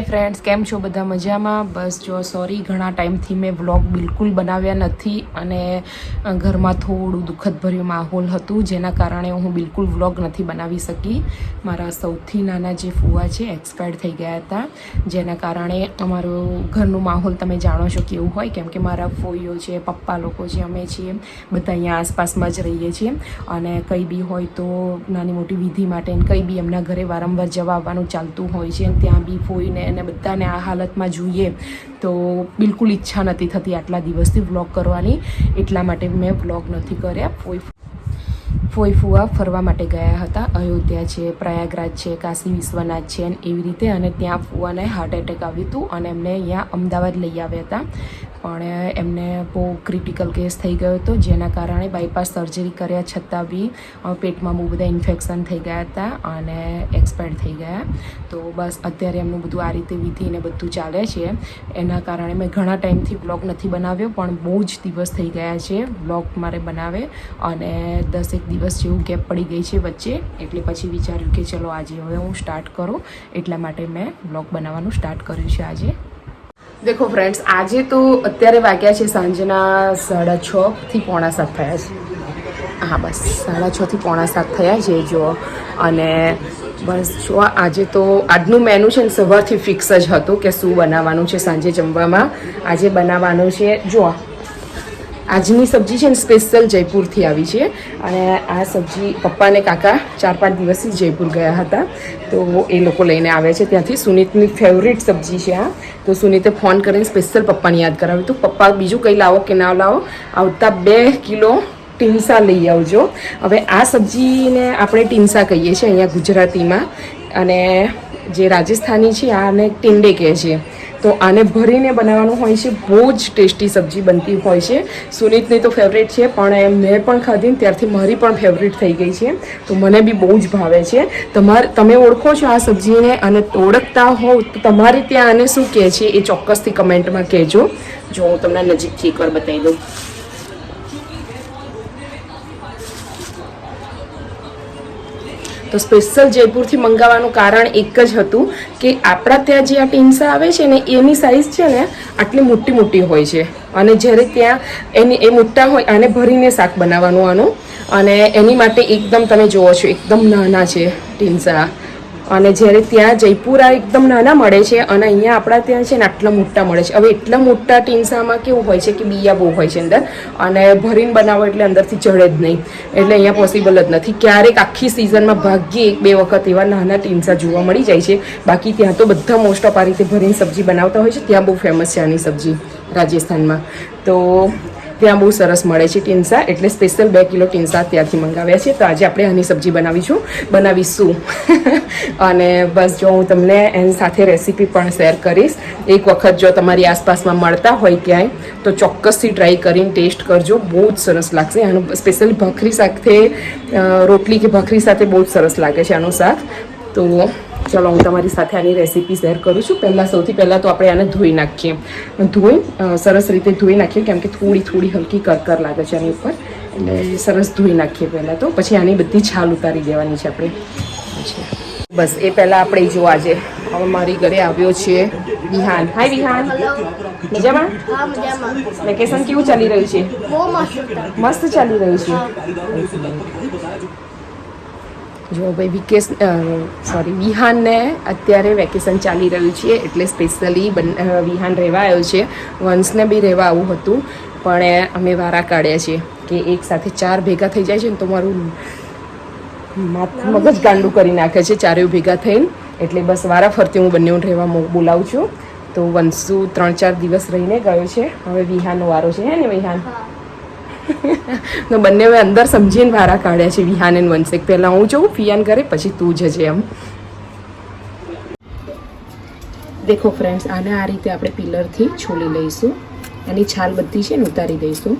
Hi friends કેમ છો બધા મજામાં? બસ જો સોરી ઘણા ટાઈમથી મેં વ્લોગ બિલકુલ બનાવ્યા નથી અને ઘરમાં થોડું દુઃખદભર્યું માહોલ હતું, જેના કારણે હું બિલકુલ વ્લોગ નથી બનાવી શકી. મારા સૌથી નાના જે ફુવા છે એક્સપાયર્ડ થઈ ગયા હતા, જેના કારણે અમારું ઘરનું માહોલ તમે જાણો છો કેવું હોય, કેમ કે મારા ફોઈઓ છે, પપ્પા લોકો છે, અમે છીએ, બધા અહીંયા આસપાસમાં જ રહીએ છીએ. અને કંઈ બી હોય તો નાની મોટી વિધિ માટે કંઈ બી એમના ઘરે વારંવાર જવા આવવાનું ચાલતું હોય છે, ત્યાં બી ફોઈને અને બધાને આ હાલતમાં જોઈએ. તો બિલકુલ ઈચ્છા નથી થતી આટલા દિવસથી વ્લોગ કરવાની. એટલા માટે મેં વ્લોગ નથી કર્યા. ફોઈ ફોઈ ફુવા ફરવા માટે ગયા હતા. અયોધ્યા છે, પ્રયાગરાજ છે, કાશી વિશ્વનાથ છે અને એવી રીતે અને ત્યાં ફુવાને હાર્ટ એટેક આવ્યું હતું અને એમને અહીંયા અમદાવાદ લઈ આવ્યા હતા. પણ એમને બહુ ક્રિટિકલ કેસ થઈ ગયો હતો, જેના કારણે બાયપાસ સર્જરી કર્યા છતાં બી પેટમાં બહુ બધા ઇન્ફેક્શન થઈ ગયા હતા અને એક્સપાયર્ડ થઈ ગયા. તો બસ અત્યારે એમનું બધું આ રીતે વિધિ ને બધું ચાલે છે. એના કારણે મેં ઘણા ટાઈમથી બ્લોગ નથી બનાવ્યો, પણ બહુ જ દિવસ થઈ ગયા છે બ્લોગ મારે બનાવે અને દસેક દિવસ જેવું ગેપ પડી ગઈ છે વચ્ચે, એટલે પછી વિચાર્યું કે ચલો આજે હવે હું સ્ટાર્ટ કરું. એટલા માટે મેં બ્લોગ બનાવવાનું સ્ટાર્ટ કર્યું છે આજે. દેખો ફ્રેન્ડ્સ આજે તો અત્યારે વાગ્યા છે સાંજના સાડા છથી પોણા સાત થયા છે. હા, બસ. સાડા છથી પોણા સાત થયા છે જો અને બસ જો આજે તો આજનું મેનુ છે ને, સવારથી ફિક્સ જ હતું કે શું બનાવવાનું છે સાંજે જમવામાં. આજે બનાવવાનું છે જો આજની સબ્જી છે ને સ્પેશિયલ જયપુરથી આવી છે. અને આ સબ્જી પપ્પા અને કાકા ચાર પાંચ દિવસથી જયપુર ગયા હતા. તો એ લોકો લઈને આવ્યા છે. ત્યાંથી સુનીતની ફેવરિટ સબ્જી છે આ. તો સુનીતે ફોન કરીને સ્પેશિયલ પપ્પાને યાદ કરાવ્યું. તો પપ્પા બીજું કંઈ લાવો કે ના લાવો, આવતા બે કિલો ટીન્સા લઈ આવજો. હવે આ સબ્જીને આપણે ટીન્સા કહીએ છીએ અહીંયા ગુજરાતીમાં. અને જે રાજસ્થાની છે, આને ટીંડે કહે છે. તો આને ભરીને બનાવવાનું હોય છે. બહુ જ ટેસ્ટી સબ્જી બનતી હોય છે. સુનીતની તો ફેવરેટ છે, પણ એમ મેં પણ ખાધી ત્યારથી મારી પણ ફેવરેટ થઈ ગઈ છે. તો મને બી બહુ જ ભાવે છે. તમારે, તમે ઓળખો છો આ સબ્જીને અને ઓળખતા હોવ તો તમારે ત્યાં આને શું કહે છે એ ચોક્કસથી કમેન્ટમાં કહેજો. જો હું તમને નજીકથી એકવાર બતાવી દઉં. તો સ્પેશિયલ જયપુરથી મંગાવવાનું કારણ એક જ હતું કે આપણા ત્યાં જે આ ટીન્સા આવે છે ને, એની સાઇઝ છે ને આટલી મોટી મોટી હોય છે. અને જ્યારે ત્યાં એની, એ મોટા હોય, આને ભરીને શાક બનાવવાનું આનું. અને એની માટે એકદમ તમે જુઓ છો, એકદમ નાના છે ટીન્સા અને જ્યારે ત્યાં જયપુરા એકદમ નાના મળે છે અને અહીંયા આપણા ત્યાં છે ને આટલા મોટા મળે છે. હવે એટલા મોટા ટીન્સામાં કેવું હોય છે કે બિયા બહુ હોય છે અંદર અને ભરીને બનાવો એટલે અંદરથી ચડે જ નહીં. એટલે અહીંયા પોસિબલ જ નથી. ક્યારેક આખી સિઝનમાં ભાગ્યે એક બે વખત એવા નાના ટીમસા જોવા મળી જાય છે. બાકી ત્યાં તો બધા મોસ્ટ ઓફ આ રીતે ભરીને સબ્જી બનાવતા હોય છે. ત્યાં બહુ ફેમસ છે આની સબ્જી રાજસ્થાનમાં. તો ત્યાં બહુ સરસ મળે છે ટીન્સા. એટલે સ્પેશિયલ બે કિલો ટીન્સા ત્યાંથી મંગાવ્યા છે. તો આજે આપણે આની સબ્જી બનાવીશું. બનાવીશું. અને બસ જો હું તમને એની સાથે રેસીપી પણ શેર કરીશ. એક વખત જો તમારી આસપાસમાં મળતા હોય ક્યાંય, તો ચોક્કસથી ટ્રાય કરીને ટેસ્ટ કરજો. બહુ જ સરસ લાગશે. આનું સ્પેશિયલ ભાખરી સાથે રોટલી કે ભાખરી સાથે બહુ જ સરસ લાગે છે આનું શાક. તો ચલો હું તમારી સાથે આની રેસીપી શેર કરું છું. પહેલાં સૌથી પહેલાં તો આપણે આને ધોઈ નાખીએ. ધોઈ સરસ રીતે ધોઈ નાખીએ કેમ કે થોડી થોડી હલકી કરકર લાગે છે આની ઉપર. એટલે સરસ ધોઈ નાખીએ પહેલાં તો. પછી આની બધી છાલ ઉતારી દેવાની છે આપણે. બસ એ પહેલાં આપણે જો આજે હવે મારી ઘરે આવ્યો છે વિહાન. હાય વિહાન. મજામાં? વેકેશન કેવું ચાલી રહ્યું છે? મસ્ત. ચાલી રહ્યું છે. જો ભાઈ વિકેશ સોરી વિહાનને અત્યારે વેકેશન ચાલી રહ્યું છે એટલે સ્પેશિયલી વિહાન રહેવા આવ્યો છે. વંશને બી રહેવા આવું હતું પણ અમે વારા કાઢ્યા છે કે એક સાથે ચાર ભેગા થઈ જાય છે ને તો મારું મગજ ગાંડું કરી નાખે છે ચારેય ભેગા થઈને. એટલે બસ વારા ફરતી હું બંને રહેવા બોલાવું છું. તો વંશુ ત્રણ ચાર દિવસ રહીને ગયો છે. હવે વિહાનનો વારો છે હે ને વિહાન? તો બંને હવે અંદર સમજીને વારા કાઢ્યા છે વિહાન એન વંશેક પહેલાં હું જઉં ફિયાન કરે, પછી તું જજે એમ. દેખો ફ્રેન્ડ્સ આને આ રીતે આપણે પિલરથી છોલી લઈશું. એની છાલ બધી છે ને ઉતારી દઈશું.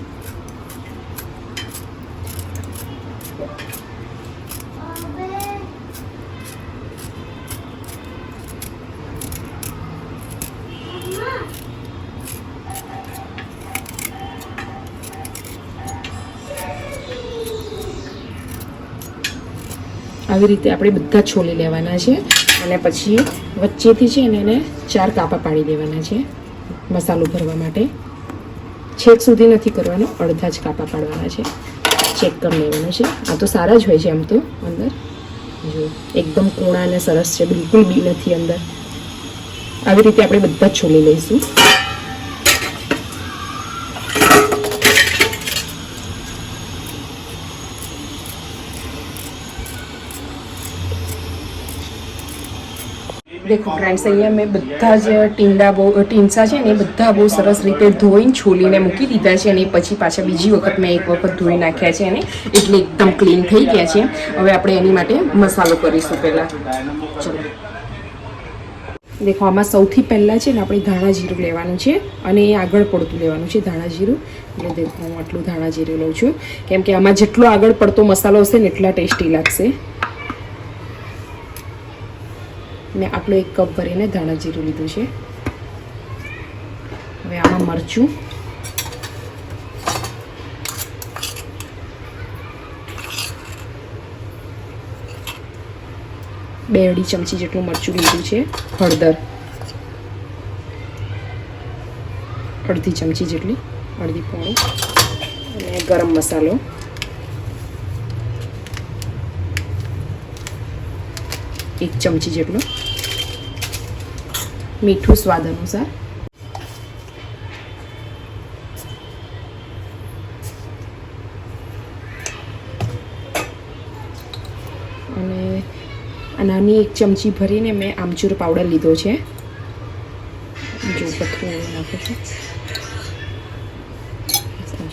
આવી રીતે આપણે બધા છોલી લેવાના છે અને પછી વચ્ચેથી છે ને એને ચાર કાપા પાડી દેવાના છે મસાલો ભરવા માટે. છેક સુધી નથી કરવાનો, અડધા જ કાપા પાડવાના છે. ચેક કરી લેવાનું છે. આ તો સારા જ હોય છે આમ તો, અંદર. જો, એકદમ કૂણા અને સરસ છે, બિલકુલ બી નથી અંદર. આવી રીતે આપણે બધા જ છોલી લઈશું. દેખો ફ્રેન્ડ્સ અહીંયા મેં બધા જ ટીંડા બહુ ટીંસા છે ને એ બધા બહુ સરસ રીતે ધોઈને છોલીને મૂકી દીધા છે અને પછી પાછા બીજી વખત મેં એક વખત ધોઈ નાખ્યા છે અને એટલે એકદમ ક્લીન થઈ ગયા છે. હવે આપણે એની માટે મસાલો કરીશું પહેલાં. ચલો. દેખો, આમાં સૌથી પહેલાં છે ને આપણે ધાણા જીરું લેવાનું છે અને એ આગળ પડતું લેવાનું છે ધાણા જીરું. એટલે હું આટલું ધાણા જીરું લઉં છું. કેમ કે આમાં જેટલો આગળ પડતો મસાલો હશે ને એટલા ટેસ્ટી લાગશે. મેં આટલો એક કપ ભરીને ધાણા જીરું લીધું છે. હવે આમાં મરચું. બે અઢી ચમચી જેટલું મરચું લીધું છે, હળદર. અડધી ચમચી જેટલી અડધી પોણી અને ગરમ મસાલો. એક ચમચી જેટલો મીઠું સ્વાદ અનુસાર. અને આ નાની એક ચમચી ભરીને મેં આમચૂર પાવડર લીધો છે. જો પથરું નાખું છું.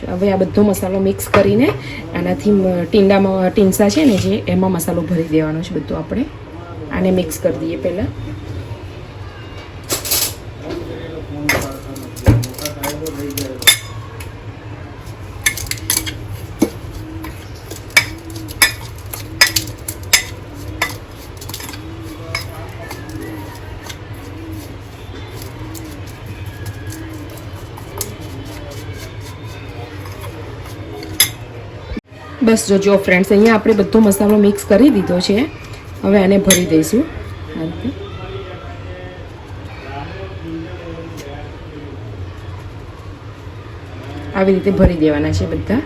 હવે આ બધો મસાલો મિક્સ કરીને આનાથી ટીંડામાં ટીંસા છે ને જે, એમાં મસાલો ભરી દેવાનો છે બધો આપણે. આને મિક્સ કરી દઈએ પહેલાં. બસ જો જો ફ્રેન્ડ્સ અહીંયા આપણે બધો મસાલો મિક્સ કરી દીધો છે. હવે આને ભરી દઈશું આ રીતે. આવી રીતે ભરી દેવાના છે બધા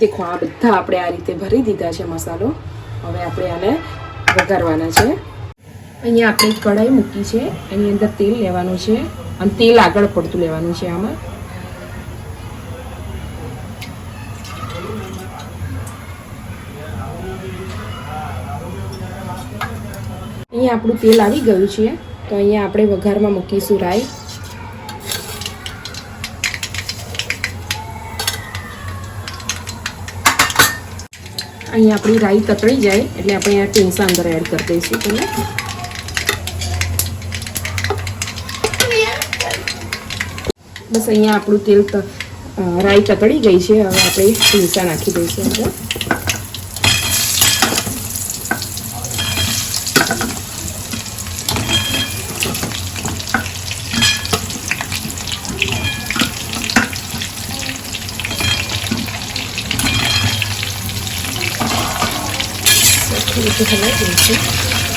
દેખો, આ બધા આપણે આ રીતે ભરી દીધા છે મસાલો. હવે આપણે આને વઘારવાના છે. અહીંયા આપણે કઢાઈ મૂકી છે. એની અંદર તેલ લેવાનું છે અને તેલ આગળ પડતું લેવાનું છે આમાં. અહીંયા આપણું તેલ આવી ગયું છે. તો અહીંયા આપણે વઘારમાં મૂકીશું રાઈ. અહીંયા આપણી રાઈ તતળી જાય એટલે આપણે અહીંયા ટીંસા અંદર એડ કરી દઈશું તમે બસ અહીંયા આપણું તેલ રાઈ તતળી ગઈ છે. હવે આપણે ઢીંચા નાખી દઈશું અંદર. રીતે હલાવી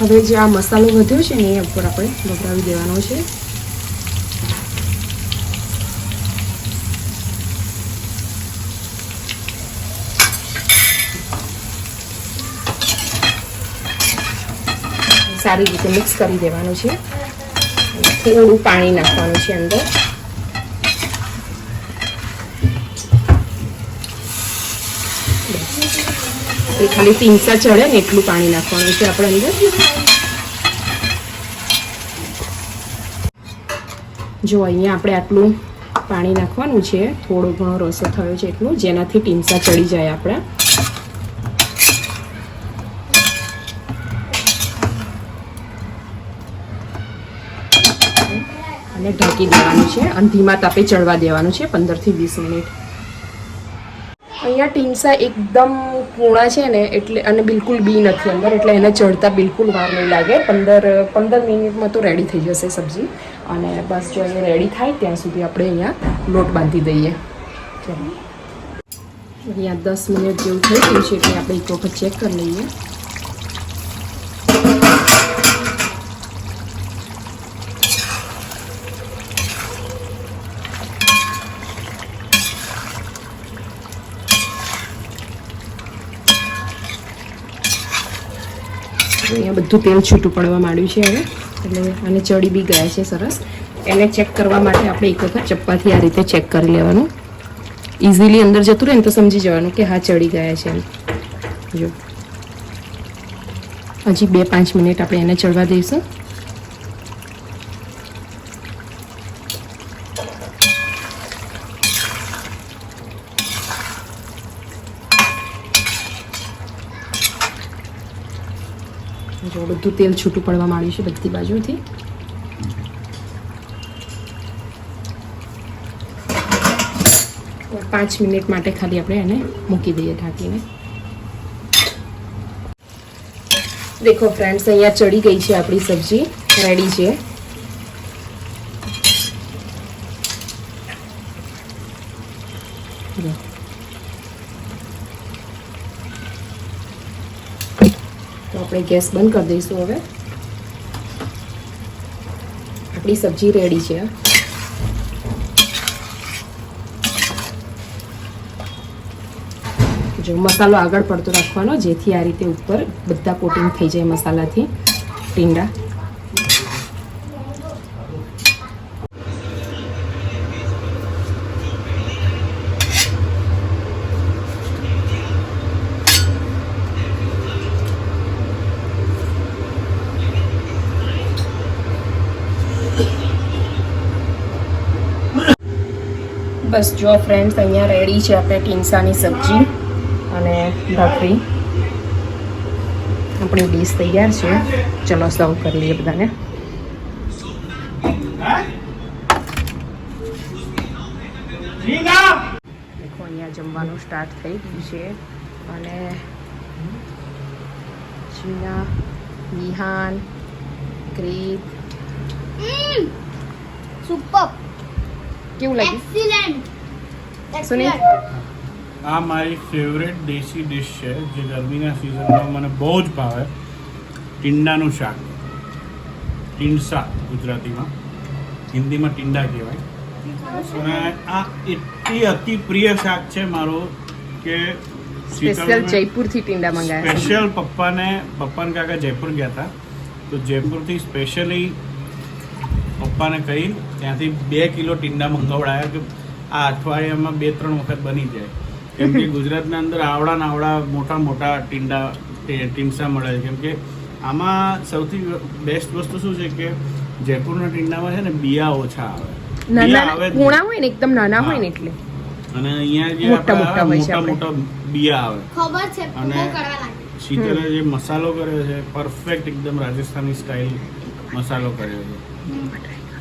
હવે જે આ મસાલો વધ્યો છે ને એ ઉપર આપણે વપરાવી દેવાનો છે. સારી રીતે મિક્સ કરી દેવાનું છે. થોડું પાણી નાખવાનું છે અંદર. એ ખાલી ટીંસા ચડે ને એટલું પાણી નાખવાનું છે આપણે અંદર. જો અહીંયા આપણે આટલું પાણી નાખવાનું છે, થોડો ઘણો રસો થયો છે એટલું, જેનાથી ટીમસા ચડી જાય આપણા. અને ઢાંકી દેવાનું છે, અને ધીમા તાપે ચડવા દેવાનું છે, પંદરથી વીસ મિનિટ. અહીંયા ટીમસા એકદમ કૂણા છે ને એટલે અને બિલકુલ બી નથી અંદર, એટલે એને ચડતા બિલકુલ વાર નહીં લાગે. પંદર પંદર મિનિટમાં તો રેડી થઈ જશે સબ્જી. અને બસ જો અહીંયા રેડી થાય, ત્યાં સુધી આપણે અહીંયા લોટ બાંધી દઈએ. ચાલો. અહીંયા દસ મિનિટ જેવું થઈ ગયું છે, એટલે આપણે એક વખત ચેક કરી લઈએ. અહીંયા બધું તેલ છૂટું પડવા માંડ્યું છે હવે. એટલે આને ચડી બી ગયા છે સરસ. એને ચેક કરવા માટે આપણે એક વખત ચપ્પાથી આ રીતે ચેક કરી લેવાનું. ઇઝીલી અંદર જતું રહે ને તો સમજી જવાનું કે હા, ચડી ગયા છે એમ. જો. હજી બે પાંચ મિનિટ આપણે એને ચડવા દઈશું. જો બધું તેલ છૂટું પડવા માંડ્યું છે બધી બાજુથી. પાંચ મિનિટ માટે ખાલી આપણે એને મૂકી દઈએ ઢાંકીને. દેખો ફ્રેન્ડ્સ અહીંયા ચડી ગઈ છે આપણી સબ્જી. રેડી છે. તો આપણે ગેસ બંધ કરી દઈશું હવે. આપણી સબ્જી રેડી છે. જો મસાલો આગળ પડતો રાખવાનો, જેથી આ રીતે ઉપર બધા કોટિંગ થઈ જાય મસાલાથી. ટીંડા. બસ જો ફ્રેન્ડ્સ અહીંયા રેડી છે આપણે ટીંસાની સબ્જી અને ભાખરી. આપણી ડીશ તૈયાર છે. ચલો સર્વ કરી લઈએ બધાને. દેખો, અહીંયા જમવાનું સ્ટાર્ટ થઈ ગયું છે. અને જીના વિહાન ક્રીપ. સુપર કેવું લાગ્યું? એક્સિલેન્ટ સુનિલ? આ મારી ફેવરેટ દેશી ડિશ છે જે ગરમીના સિઝનમાં મને બહુ જ ભાવે. ટીંડાનું શાક. ટીંડસા ગુજરાતીમાં. હિન્દીમાં ટીંડા કહેવાય. અને આ એટલી અતિ પ્રિય શાક છે મારું કે સ્પેશિયલ જયપુરથી ટીંડા મંગાવ્યા સ્પેશિયલ પપ્પાને પપ્પાને કાકા જયપુર ગયા હતા. તો જયપુરથી સ્પેશિયલી પપ્પાને કહી ત્યાંથી બે કિલો ટીંડા મંગાવડાયા કે આ અઠવાડિયામાં બે ત્રણ વખત બની જાય. કેમ કે ગુજરાતના અંદર આવડા નાવડા આવડા મોટા મોટા ટીંડા ટી- મળે છે. કેમ કે આમાં સૌથી બેસ્ટ વસ્તુ શું છે કે જયપુરના ટીંડામાં છે ને બિયા ઓછા આવે. કૂણા હોય ને એકદમ નાના હોય ને એટલે. અને અહીંયા જે મોટા મોટા બિયા આવે. ખબર છે અને- શીતલે જે મસાલો કર્યો છે પરફેક્ટ એકદમ રાજસ્થાની સ્ટાઇલ મસાલો કર્યો છે.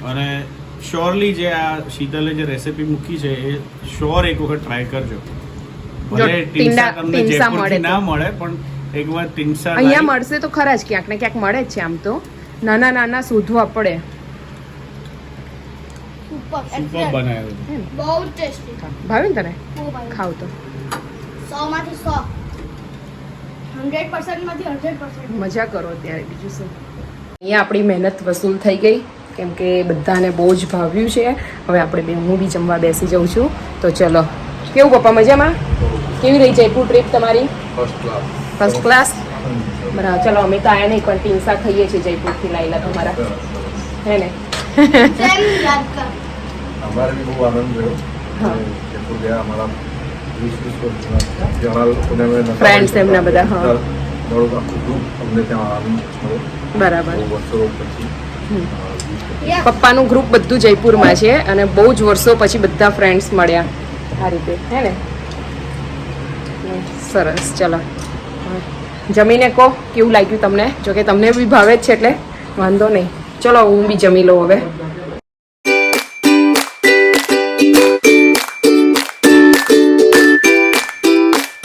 અને શ્યોરલી જે આ શીતલે જે રેસીપી મૂકી છે એ શ્યોર એક વખત ટ્રાય કરજો. ભલે ટીંસા ટીંડા- તમને જયપુરથી ના મળે પણ એકવાર ટીંસા અહીંયા મળશે તો ખરા જ ક્યાંક ને ક્યાંક મળે જ છે આમ તો. નાના નાના શોધવા પડે. બહુ ટેસ્ટી ભાવે તને? ખાવ તો. સો માંથી સો. હંડ્રેડ પર્સન્ટમાંથી હંડ્રેડ પર્સન્ટ મજા કરો ત્યારે બીજું શું? અહીંયા આપણી મહેનત વસૂલ થઈ ગઈ કેમ કે બધાને બહુ જ ભાવ્યું છે. હવે આપણે બે હું બી જમવા બેસી જઉં છું. તો ચલો કેવું પપ્પા મજામાં? કેવી રહી જયપુર ટ્રીપ તમારી? ફર્સ્ટ ક્લાસ ફર્સ્ટ ક્લાસ બરાબર ચલો અમે તો આયા નહીં પણ ટીન્સા ખાઈએ છીએ જયપુરથી લાયેલા તમારા. હે ને? અમારે બી બહુ આનંદ રહ્યો. જયપુર ગયા અમારા મળી એમના બધા, હા. મારું આખું અમને ત્યાં આનંદ બરાબર. બહુ વર્ષો પછી. પપ્પાનું ગ્રુપ બધું જયપુરમાં છે અને બહુ જ વર્ષો પછી બધા ફ્રેન્ડ્સ મળ્યા આ રીતે. હે ને? સરસ ચલો. જમીને કહો કેવું લાગ્યું તમને? જોકે તમને બી ભાવે જ છે એટલે વાંધો નહીં. ચલો હું બી જમી લઉં હવે.